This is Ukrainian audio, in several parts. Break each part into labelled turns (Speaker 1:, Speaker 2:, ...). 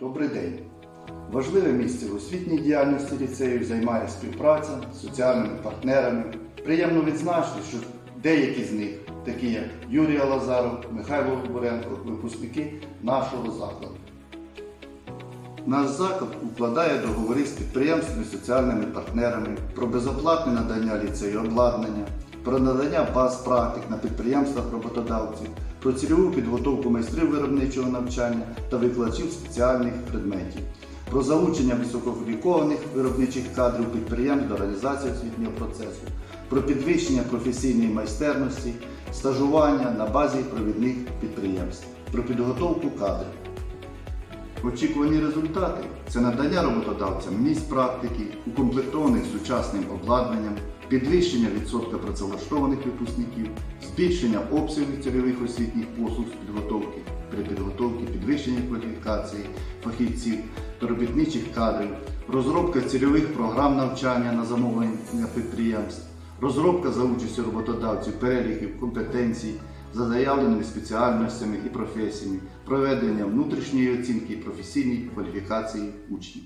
Speaker 1: Добрий день! Важливе місце в освітній діяльності ліцею займає співпраця з соціальними партнерами. Приємно відзначити, що деякі з них, такі як Юрій Лазаров, Михайло Буренко, випускники нашого закладу. Наш заклад укладає договори з підприємствами соціальними партнерами про безоплатне надання ліцею обладнання, про надання баз практик на підприємствах роботодавців, про цільову підготовку майстрів виробничого навчання та викладачів спеціальних предметів, про залучення висококваліфікованих виробничих кадрів підприємств до реалізації освітнього процесу, про підвищення професійної майстерності, стажування на базі провідних підприємств, про підготовку кадрів. Очікувані результати це надання роботодавцям місць практики, укомплектованих сучасним обладнанням, підвищення відсотка працевлаштованих випускників, збільшення обсягів цільових освітніх послуг з підготовки при підготовці підвищення кваліфікації фахівців та робітничих кадрів, розробка цільових програм навчання на замовлення підприємств, розробка за участю роботодавців переліків компетенцій за заявленими спеціальностями і професіями, проведення внутрішньої оцінки професійної кваліфікації учнів.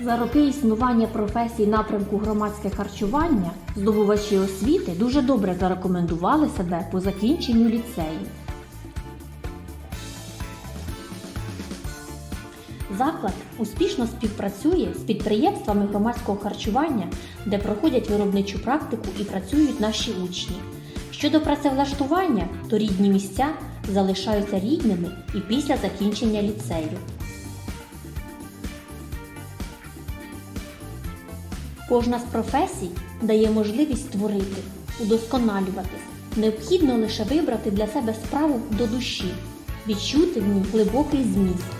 Speaker 2: За роки існування професії напрямку громадське харчування здобувачі освіти дуже добре зарекомендували себе по закінченню ліцею. Заклад успішно співпрацює з підприємствами громадського харчування, де проходять виробничу практику і працюють наші учні. Щодо працевлаштування, то рідні місця залишаються рідними і після закінчення ліцею. Кожна з професій дає можливість творити, удосконалюватись. Необхідно лише вибрати для себе справу до душі, відчути в ній глибокий зміст.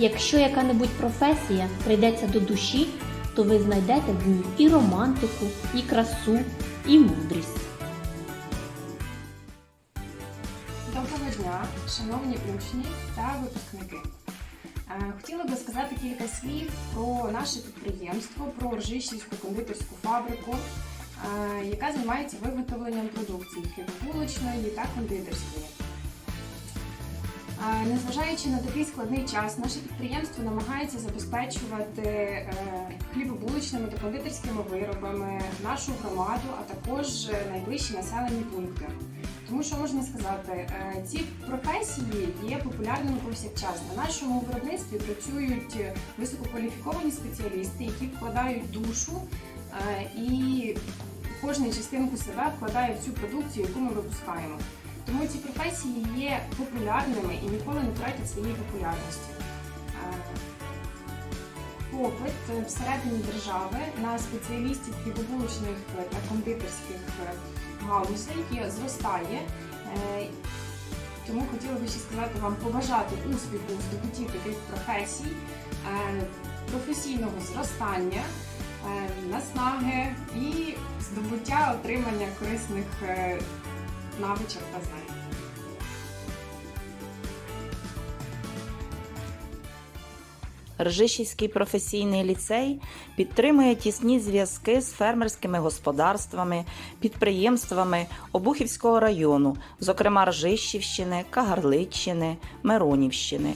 Speaker 2: Якщо яка-небудь професія прийдеться до душі, то ви знайдете в ній і романтику, і красу, і мудрість.
Speaker 3: Доброго дня, шановні учні та випускники. Е, Хотіла би сказати кілька слів про наше підприємство, про Ржищівську кондитерську фабрику, е, яка займається виготовленням продукції хлібобулочної та кондитерської. Незважаючи на такий складний час, наше підприємство намагається забезпечувати е, хлібобулочними та кондитерськими виробами нашу громаду, а також е, найближчі населені пункти. Тому що можна сказати, е, ці професії є популярними повсякчас. На нашому виробництві працюють висококваліфіковані спеціалісти, які вкладають душу і кожну частинку себе вкладає в цю продукцію, яку ми випускаємо. Тому ці професії є популярними і ніколи не втратять своєї популярності. Е, Попит е, всередині держави на спеціалістів хлібобулочних та кондитерських е, галузей зростає. Е, Тому хотіла би ще сказати вам побажати успіху здобутті таких професій, е, професійного зростання, е, наснаги і здобуття отримання корисних е, навичок та знань.
Speaker 4: Ржищівський професійний ліцей підтримує тісні зв'язки з фермерськими господарствами, підприємствами Обухівського району, зокрема Ржищівщини, Кагарличчини, Миронівщини.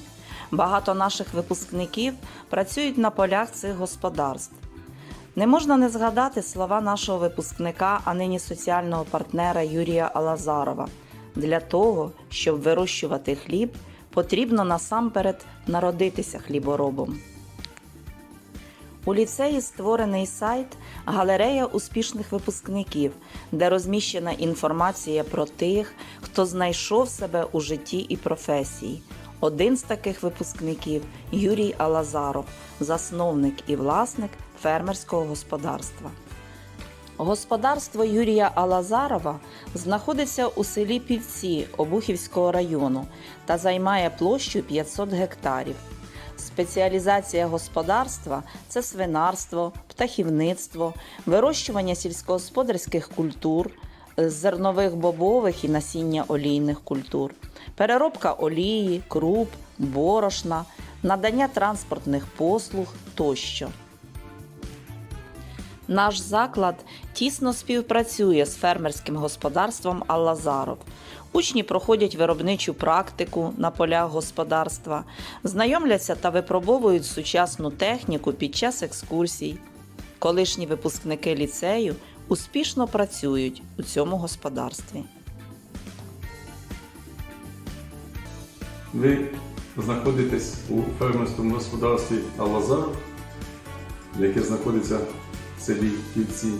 Speaker 4: Багато наших випускників працюють на полях цих господарств. Не можна не згадати слова нашого випускника, а нині соціального партнера Юрія Алазарова. Для того, щоб вирощувати хліб, потрібно насамперед народитися хліборобом. У ліцеї створений сайт Галерея успішних випускників, де розміщена інформація про тих, хто знайшов себе у житті і професії. Один з таких випускників Юрій Алазаров, засновник і власник фермерського господарства. Господарство Юрія Алазарова знаходиться у селі Півці Обухівського району та займає площу 500 гектарів. Спеціалізація господарства це свинарство, птахівництво, вирощування сільськогосподарських культур, зернових бобових і насіння олійних культур, переробка олії, круп, борошна, надання транспортних послуг тощо. Наш заклад тісно співпрацює з фермерським господарством Аллазаров. Учні проходять виробничу практику на полях господарства, знайомляться та випробовують сучасну техніку під час екскурсій. Колишні випускники ліцею успішно працюють у цьому господарстві.
Speaker 5: Ви знаходитесь у фермерському господарстві Алазар, яке знаходиться селі Кільці.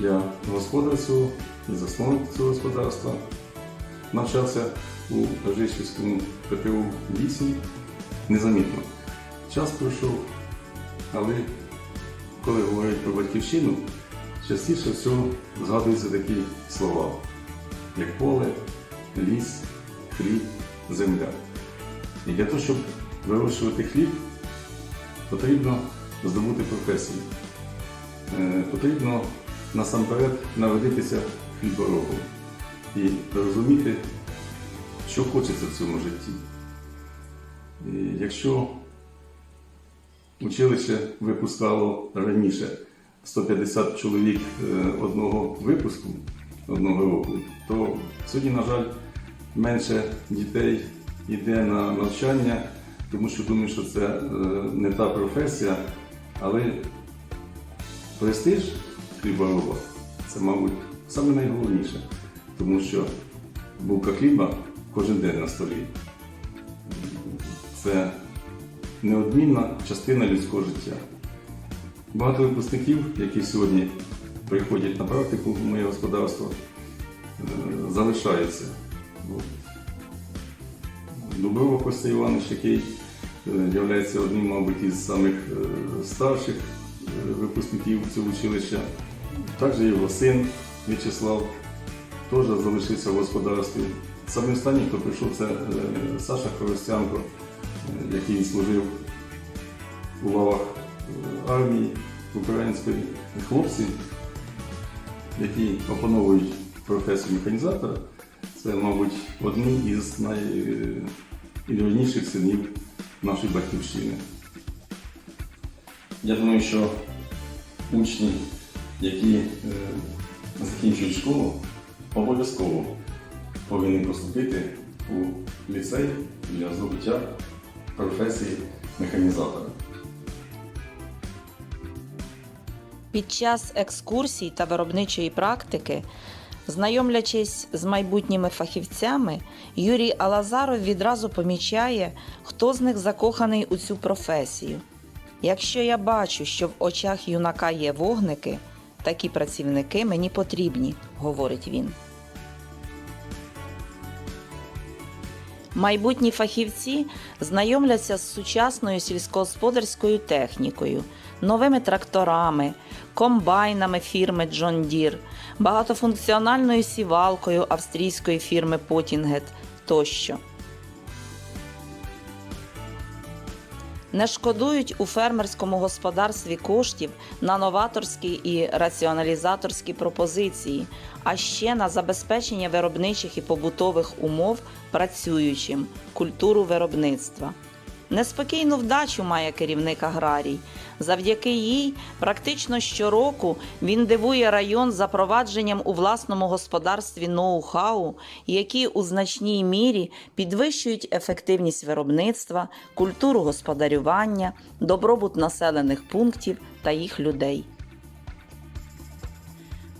Speaker 5: Я господар цього і засновник цього господарства. Навчався у Рожищівському ПТУ 8 незамітно. Час пройшов, але коли говорять про батьківщину, частіше всього згадуються такі слова, як поле, ліс, хліб, земля. І для того, щоб вирощувати хліб, потрібно здобути професію. Е, Потрібно насамперед народитися хліборобом і розуміти, що хочеться в цьому житті. І якщо училище випускало раніше 150 чоловік е, одного випуску одного року, то сьогодні, на жаль, менше дітей йде на навчання, тому що думаю, що це е, не та професія, але престиж хлібороба це, мабуть, саме найголовніше, тому що булка хліба кожен день на столі. Це неодмінна частина людського життя. Багато випускників, які сьогодні приходять на практику в моє господарство, е, залишаються. Дуброва Костя Іванович, який є одним, мабуть, із самих е, старших е, випускників цього училища. Також його син В'ячеслав теж залишився в господарстві. Саме останній, хто прийшов, це е, Саша Хоростянко, е, який служив у лавах е, армії української. Хлопці, які опановують професію механізатора, це, мабуть, одні із найвірніших синів нашої батьківщини. Я думаю, що учні, які е, закінчують школу, обов'язково повинні поступити у ліцей для здобуття професії механізатора.
Speaker 4: Під час екскурсій та виробничої практики, знайомлячись з майбутніми фахівцями, Юрій Алазаров відразу помічає, хто з них закоханий у цю професію. Якщо я бачу, що в очах юнака є вогники, такі працівники мені потрібні, говорить він. Майбутні фахівці знайомляться з сучасною сільськогосподарською технікою, новими тракторами, комбайнами фірми John Deere, багатофункціональною сівалкою австрійської фірми Pottinget тощо. Не шкодують у фермерському господарстві коштів на новаторські і раціоналізаторські пропозиції, а ще на забезпечення виробничих і побутових умов працюючим, культуру виробництва. Неспокійну вдачу має керівник аграрій. Завдяки їй практично щороку він дивує район запровадженням у власному господарстві ноу-хау, які у значній мірі підвищують ефективність виробництва, культуру господарювання, добробут населених пунктів та їх людей.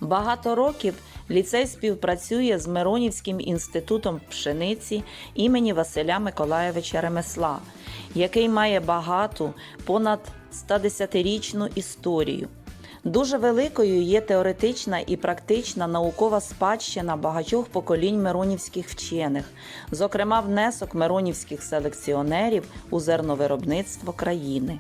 Speaker 4: Багато років ліцей співпрацює з Миронівським інститутом пшениці імені Василя Миколаєвича Ремесла, який має багату, понад 110-річну історію. Дуже великою є теоретична і практична наукова спадщина багатьох поколінь миронівських вчених, зокрема внесок миронівських селекціонерів у зерновиробництво країни.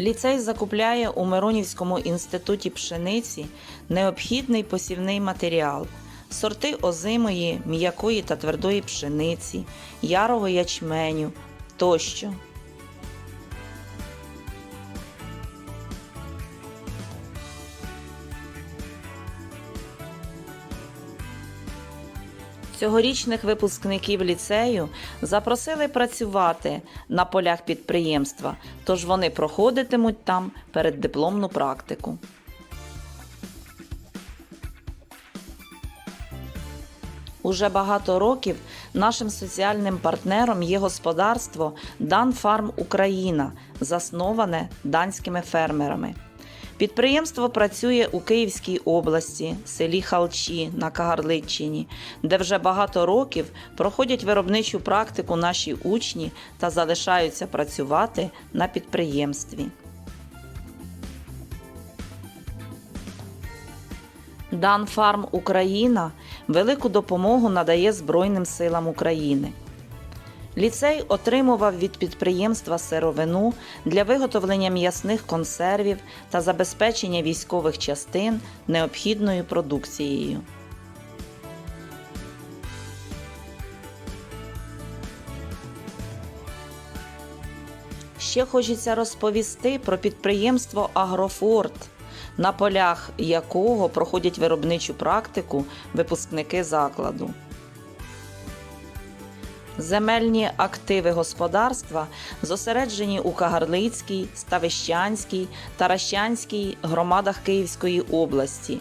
Speaker 4: Ліцей закупляє у Миронівському інституті пшениці необхідний посівний матеріал, сорти озимої, м'якої та твердої пшениці, ярого ячменю тощо. Цьогорічних випускників ліцею запросили працювати на полях підприємства, тож вони проходитимуть там переддипломну практику. Уже багато років нашим соціальним партнером є господарство Данфарм Україна, засноване данськими фермерами. Підприємство працює у Київській області, селі Халчі на Кагарличчині, де вже багато років проходять виробничу практику наші учні та залишаються працювати на підприємстві. Данфарм Україна велику допомогу надає Збройним силам України. Ліцей отримував від підприємства сировину для виготовлення м'ясних консервів та забезпечення військових частин необхідною продукцією. Ще хочеться розповісти про підприємство Агрофорт, на полях якого проходять виробничу практику випускники закладу. Земельні активи господарства зосереджені у Кагарлицькій, Ставищанській, Таращанській громадах Київської області.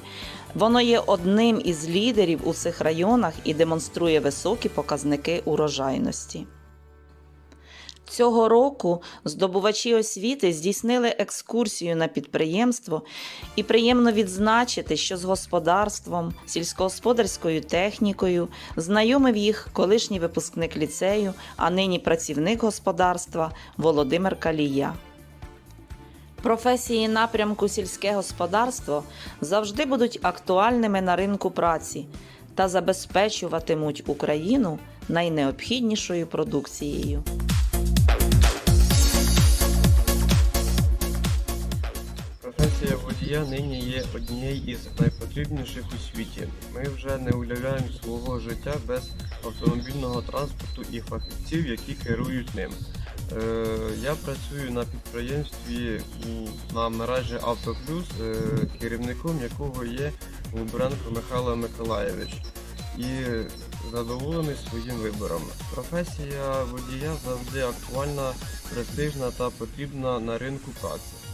Speaker 4: Воно є одним із лідерів у цих районах і демонструє високі показники урожайності. Цього року здобувачі освіти здійснили екскурсію на підприємство і приємно відзначити, що з господарством, сільськогосподарською технікою знайомив їх колишній випускник ліцею, а нині працівник господарства Володимир Калія. Професії напрямку сільське господарство завжди будуть актуальними на ринку праці та забезпечуватимуть Україну найнеобхіднішою продукцією.
Speaker 6: Водія нині є однією із найпотрібніших у світі. Ми вже не уявляємо свого життя без автомобільного транспорту і фахівців, які керують ним. Е, я працюю на підприємстві на мережі Автоплюс, е, керівником якого є Лубренко Михайло Миколаєвич. І задоволений своїм вибором. Професія водія завжди актуальна, престижна та потрібна на ринку праці.